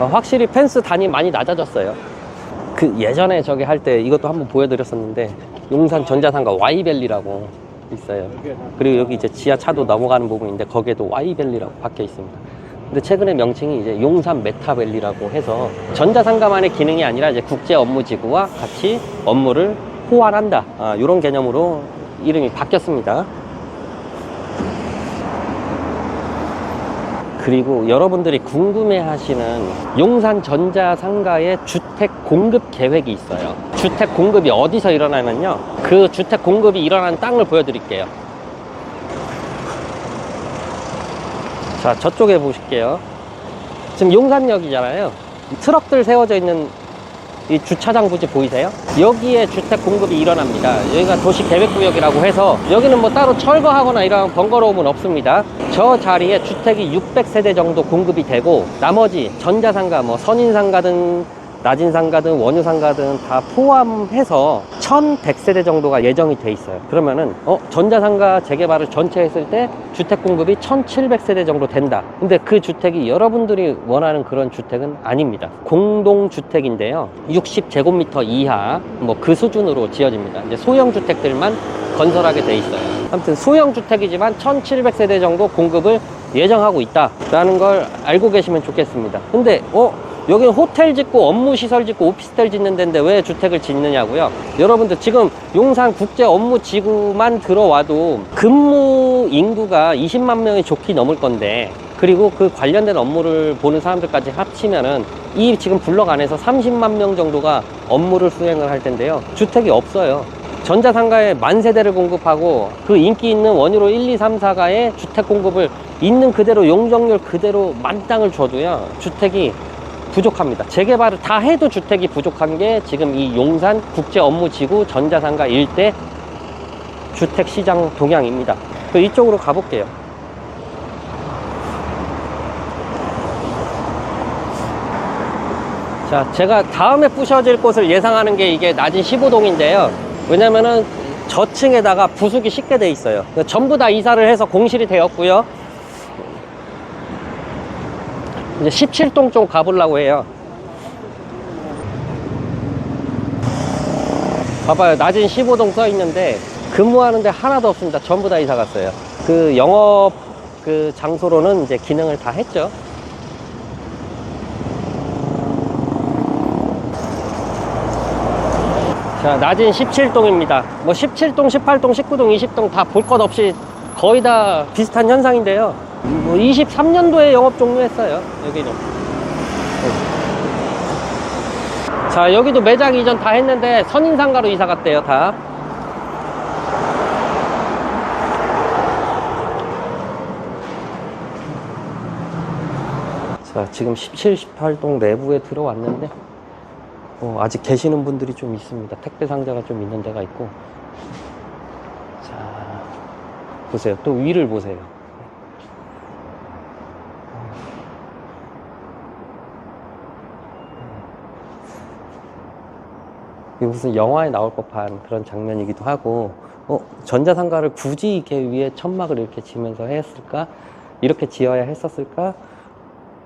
어, 확실히 펜스 단이 많이 낮아졌어요. 그 예전에 저기 할 때 이것도 한번 보여드렸었는데 용산 전자상가 와이밸리라고 있어요. 그리고 여기 이제 지하차도 넘어가는 부분인데 거기에도 와이밸리라고 박혀 있습니다. 근데 최근에 명칭이 이제 용산 메타밸리라고 해서 전자상가만의 기능이 아니라 이제 국제 업무지구와 같이 업무를 호환한다. 아, 이런 개념으로 이름이 바뀌었습니다. 그리고 여러분들이 궁금해 하시는 용산 전자상가의 주택 공급 계획이 있어요. 주택 공급이 어디서 일어나면요. 그 주택 공급이 일어나는 땅을 보여드릴게요. 자, 저쪽에 보실게요. 지금 용산역이잖아요. 이 트럭들 세워져 있는 이 주차장 부지 보이세요? 여기에 주택 공급이 일어납니다. 여기가 도시 계획구역이라고 해서 여기는 뭐 따로 철거하거나 이런 번거로움은 없습니다. 저 자리에 주택이 600세대 정도 공급이 되고 나머지 전자상가, 뭐 선인상가든 낮인상가든 원유상가든 다 포함해서 1100세대 정도가 예정이 돼 있어요. 그러면은 어 전자상가 재개발을 전체 했을 때 주택 공급이 1700세대 정도 된다. 근데 그 주택이 여러분들이 원하는 그런 주택은 아닙니다. 공동 주택인데요. 60제곱미터 이하 뭐 그 수준으로 지어집니다. 이제 소형 주택들만 건설하게 돼 있어요. 아무튼 소형 주택이지만 1700세대 정도 공급을 예정하고 있다라는 걸 알고 계시면 좋겠습니다. 근데 어 여기는 호텔 짓고 업무 시설 짓고 오피스텔 짓는 데인데 왜 주택을 짓느냐고요? 여러분들 지금 용산 국제 업무 지구만 들어와도 근무 인구가 20만 명이 좋게 넘을 건데 그리고 그 관련된 업무를 보는 사람들까지 합치면은 이 지금 블럭 안에서 30만 명 정도가 업무를 수행을 할 텐데요. 주택이 없어요. 전자상가에 만 세대를 공급하고 그 인기 있는 원유로 1, 2, 3, 4가의 주택 공급을 있는 그대로 용적률 그대로 만 땅을 줘도요. 주택이 부족합니다. 재개발을 다 해도 주택이 부족한 게 지금 이 용산 국제 업무 지구 전자상가 일대 주택 시장 동향입니다. 그 이쪽으로 가볼게요. 자, 제가 다음에 부셔질 곳을 예상하는 게 이게 낮은 15동인데요. 왜냐면은 저층에다가 부수기 쉽게 돼 있어요. 전부 다 이사를 해서 공실이 되었고요. 이제 17동 쪽 가보려고 해요. 봐봐요. 낮은 15동 써 있는데 근무하는데 하나도 없습니다. 전부 다 이사 갔어요. 그 영업 그 장소로는 이제 기능을 다 했죠. 자, 낮은 17동입니다. 뭐 17동, 18동, 19동, 20동 다 볼 것 없이 거의 다 비슷한 현상인데요. 뭐 23년도에 영업 종료했어요. 여기는. 자, 여기도 매장 이전 다 했는데 선인상가로 이사 갔대요, 다. 자, 지금 17, 18동 내부에 들어왔는데 어, 아직 계시는 분들이 좀 있습니다. 택배 상자가 좀 있는 데가 있고. 자, 보세요. 또 위를 보세요. 이게 무슨 영화에 나올 법한 그런 장면이기도 하고, 어, 전자상가를 굳이 이렇게 위에 천막을 이렇게 지면서 했을까? 이렇게 지어야 했었을까?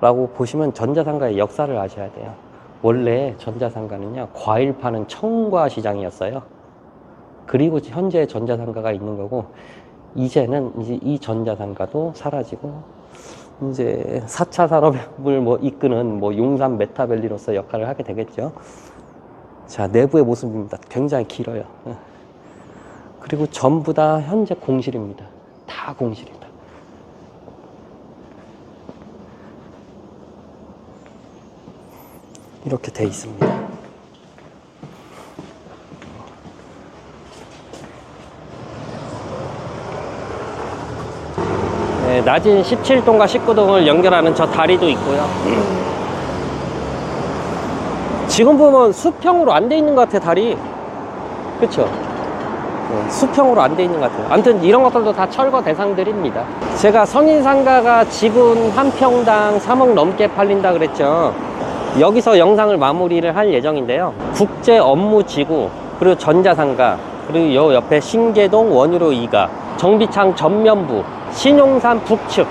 라고 보시면 전자상가의 역사를 아셔야 돼요. 원래 전자상가는요, 과일 파는 청과 시장이었어요. 그리고 현재 전자상가가 있는 거고, 이제는 이제 이 전자상가도 사라지고, 이제 4차 산업을 뭐 이끄는 뭐 용산 메타밸리로서 역할을 하게 되겠죠. 자, 내부의 모습입니다. 굉장히 길어요. 그리고 전부 다 현재 공실입니다. 다 공실이다. 이렇게 돼 있습니다. 네, 낮은 17동과 19동을 연결하는 저 다리도 있고요. 지금 보면 수평으로 안 돼 있는 것 같아, 다리. 그쵸? 어, 수평으로 안 돼 있는 것 같아요. 아무튼 이런 것들도 다 철거 대상들입니다. 제가 선인상가가 지분 한 평당 3억 넘게 팔린다 그랬죠. 여기서 영상을 마무리를 할 예정인데요. 국제 업무지구, 그리고 전자상가, 그리고 요 옆에 신계동 원유로 2가, 정비창 전면부, 신용산 북측,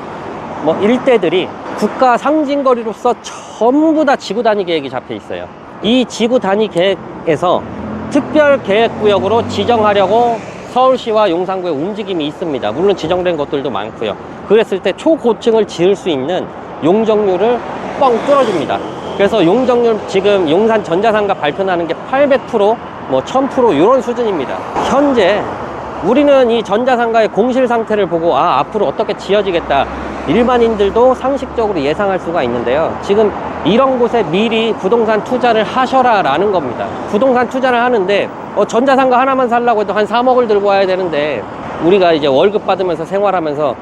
뭐 일대들이 국가 상징거리로서 전부 다 지구 단위 계획이 잡혀 있어요. 이 지구 단위 계획에서 특별 계획구역으로 지정하려고 서울시와 용산구에 움직임이 있습니다. 물론 지정된 것들도 많고요. 그랬을 때 초고층을 지을 수 있는 용적률을 뻥 뚫어줍니다. 그래서 용적률 지금 용산 전자상가 발표나는 게 800%, 뭐 1000% 이런 수준입니다. 현재 우리는 이 전자상가의 공실 상태를 보고 아 앞으로 어떻게 지어지겠다 일반인들도 상식적으로 예상할 수가 있는데요 지금 이런 곳에 미리 부동산 투자를 하셔라 라는 겁니다 부동산 투자를 하는데 어, 전자상가 하나만 살라고 해도 한 3억을 들고 와야 되는데 우리가 이제 월급 받으면서 생활하면서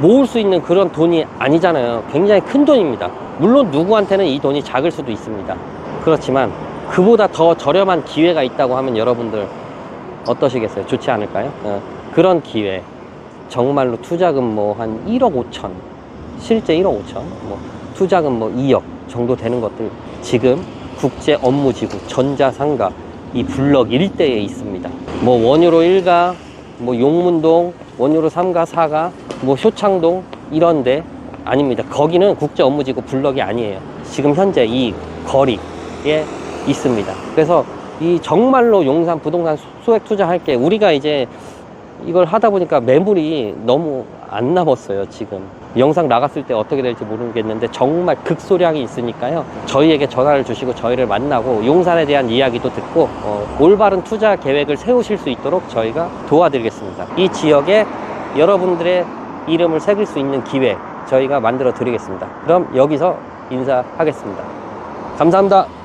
모을 수 있는 그런 돈이 아니잖아요 굉장히 큰 돈입니다 물론 누구한테는 이 돈이 작을 수도 있습니다 그렇지만 그보다 더 저렴한 기회가 있다고 하면 여러분들 어떠시겠어요? 좋지 않을까요? 어, 그런 기회. 정말로 투자금 뭐 한 1억 5천, 실제 1억 5천, 뭐 투자금 뭐 2억 정도 되는 것들 지금 국제 업무지구 전자상가 이 블럭 일대에 있습니다. 뭐 원유로 1가, 뭐 용문동, 원유로 3가, 4가, 뭐 효창동 이런데 아닙니다. 거기는 국제 업무지구 블럭이 아니에요. 지금 현재 이 거리에 있습니다. 그래서 이 정말로 용산 부동산 소- 소액 투자할 게 우리가 이제 이걸 하다 보니까 매물이 너무 안 남았어요 지금. 영상 나갔을 때 어떻게 될지 모르겠는데 정말 극소량이 있으니까요. 저희에게 전화를 주시고 저희를 만나고 용산에 대한 이야기도 듣고 어, 올바른 투자 계획을 세우실 수 있도록 저희가 도와드리겠습니다. 이 지역에 여러분들의 이름을 새길 수 있는 기회 저희가 만들어 드리겠습니다. 그럼 여기서 인사하겠습니다. 감사합니다